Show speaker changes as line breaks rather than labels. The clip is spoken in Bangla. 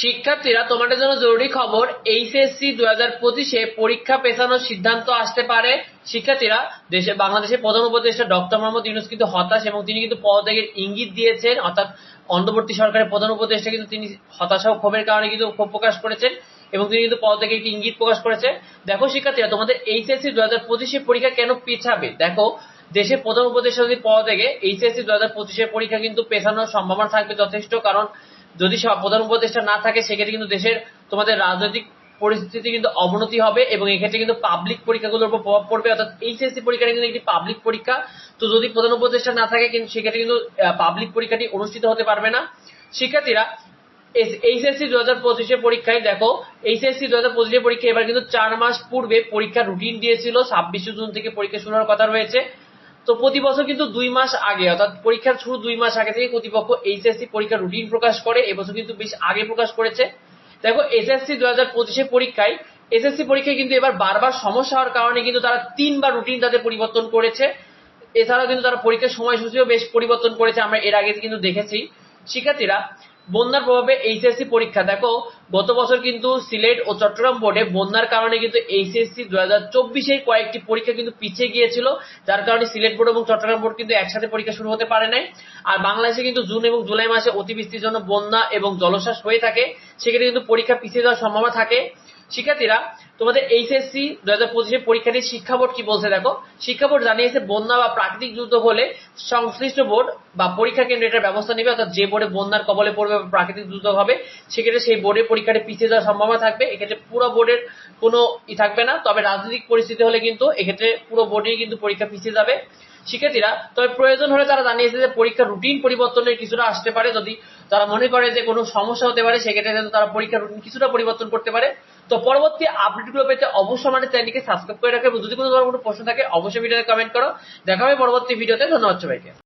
শিক্ষার্থীরা, তোমাদের জন্য জরুরি খবর এইচএসসি দু হাজার পঁচিশে পরীক্ষা পেছানোর সিদ্ধান্ত আসতে পারে। শিক্ষার্থীরা, দেশে বাংলাদেশের প্রধান উপদেষ্টা ডক্টর মোহাম্মদ ইউনুস কিন্তু হতাশ এবং তিনি কিন্তু পদত্যাগের ইঙ্গিত দিয়েছেন। অর্থাৎ অন্তর্বর্তী সরকারের প্রধান উপদেষ্টা কিন্তু তিনি হতাশা ও ক্ষোভের কারণে কিন্তু ক্ষোভ প্রকাশ করেছেন এবং তিনি কিন্তু পদত্যাগের একটি ইঙ্গিত প্রকাশ করেছে দেখো শিক্ষার্থীরা, তোমাদের এইচএসসি দু হাজার পঁচিশে পরীক্ষা কেন পিছাবে? দেখো, দেশের প্রধান উপদেষ্টা যদি পদত্যাগে এইচএসসি দু হাজার পঁচিশের পরীক্ষা কিন্তু পেছানোর সম্ভাবনা থাকবে যথেষ্ট, কারণ যদি প্রধান উপদেষ্টা না থাকে, সেক্ষেত্রে কিন্তু দেশের তোমাদের রাজনৈতিক পরিস্থিতি কিন্তু অবনতি হবে এবং এক্ষেত্রে কিন্তু পাবলিক পরীক্ষাগুলোর উপর প্রভাব পড়বে। অর্থাৎ এইচএসসি পরীক্ষাটা কিন্তু একটি পাবলিক পরীক্ষা। তো যদি প্রধান উপদেষ্টা না থাকে, কিন্তু সেক্ষেত্রে কিন্তু পাবলিক পরীক্ষাটি অনুষ্ঠিত হতে পারবে না। শিক্ষার্থীরা এইচএসসি দু হাজার পঁচিশের পরীক্ষায় দেখো, এইচএসসি দু হাজার পঁচিশের পরীক্ষা এবার কিন্তু চার মাস পূর্বে পরীক্ষার রুটিন দিয়েছিল। ছাব্বিশে জুন থেকে পরীক্ষা শুরু হওয়ার কথা রয়েছে। তো প্রতি বছর কিন্তু দুই মাস আগে, অর্থাৎ পরীক্ষার শুরু দুই মাস আগে থেকে কর্তৃপক্ষ এইচএসসি পরীক্ষার রুটিন প্রকাশ করে এবছর কিন্তু বেশ আগে প্রকাশ করেছে। দেখো এসএসসি দু হাজার পঁচিশে পরীক্ষায় এসএসসি পরীক্ষায় কিন্তু এবার বারবার সমস্যা হওয়ার কারণে কিন্তু তারা তিনবার রুটিন তাদের পরিবর্তন করেছে। এছাড়াও কিন্তু তারা পরীক্ষার সময়সূচিও বেশ পরিবর্তন করেছে, আমরা এর আগে কিন্তু দেখেছি। শিক্ষার্থীরা বন্যার প্রভাবে এইচএসসি পরীক্ষা। দেখো, গত বছর কিন্তু সিলেট ও চট্টগ্রাম বোর্ডে বন্যার কারণে কিন্তু এইচএসসি দু হাজার চব্বিশের কয়েকটি পরীক্ষা কিন্তু পিছিয়ে গিয়েছিল। যার কারণে সিলেট বোর্ড এবং চট্টগ্রাম বোর্ড কিন্তু একসাথে পরীক্ষা শুরু হতে পারে নাই। আর বাংলাদেশে কিন্তু জুন এবং জুলাই মাসে অতিবৃষ্টির জন্য বন্যা এবং জলোচ্ছ্বাস হয়ে থাকে। সেক্ষেত্রে কিন্তু পরীক্ষা পিছিয়ে যাওয়ার সম্ভাবনা থাকে। শিক্ষার্থীরা, তোমাদের এইচএসসি দু হাজার পঁচিশে পরীক্ষাটি শিক্ষা বোর্ড কি বলছে দেখো? শিক্ষা বোর্ড জানিয়েছে বন্যা বা প্রাকৃতিক যুদ্ধ হলে সংশ্লিষ্ট বোর্ড বা পরীক্ষা কেন্দ্র এটার ব্যবস্থা নেবে, অর্থাৎ যে বোর্ডে বন্যার কবলে পড়বে বা প্রাকৃতিক যুদ্ধ হবে, সেক্ষেত্রে সেই বোর্ডের পরীক্ষাটি পিছিয়ে যাওয়ার সম্ভাবনা থাকবে। এক্ষেত্রে পুরো বোর্ডের কোনো ই থাকবে না, তবে রাজনৈতিক পরিস্থিতি হলে কিন্তু এক্ষেত্রে পুরো বোর্ডেই কিন্তু পরীক্ষা পিছিয়ে যাবে। শিক্ষার্থীরা, তবে প্রয়োজন হলে তারা জানিয়েছে যে পরীক্ষার রুটিন পরিবর্তনের কিছুটা আসতে পারে। যদি তারা মনে করে যে কোনো সমস্যা হতে পারে, সেক্ষেত্রে তারা পরীক্ষার রুটিন কিছুটা পরিবর্তন করতে পারে। তো পরবর্তী আপডেটগুলো পেতে অবশ্যই আমাদের চ্যানেলকে সাবস্ক্রাইব করে রাখবেন যদি কোনো ধরনের কোনো প্রশ্ন থাকে, অবশ্যই ভিডিওতে কমেন্ট করো। দেখা হবে পরবর্তী ভিডিওতে। ধন্যবাদ সবাইকে।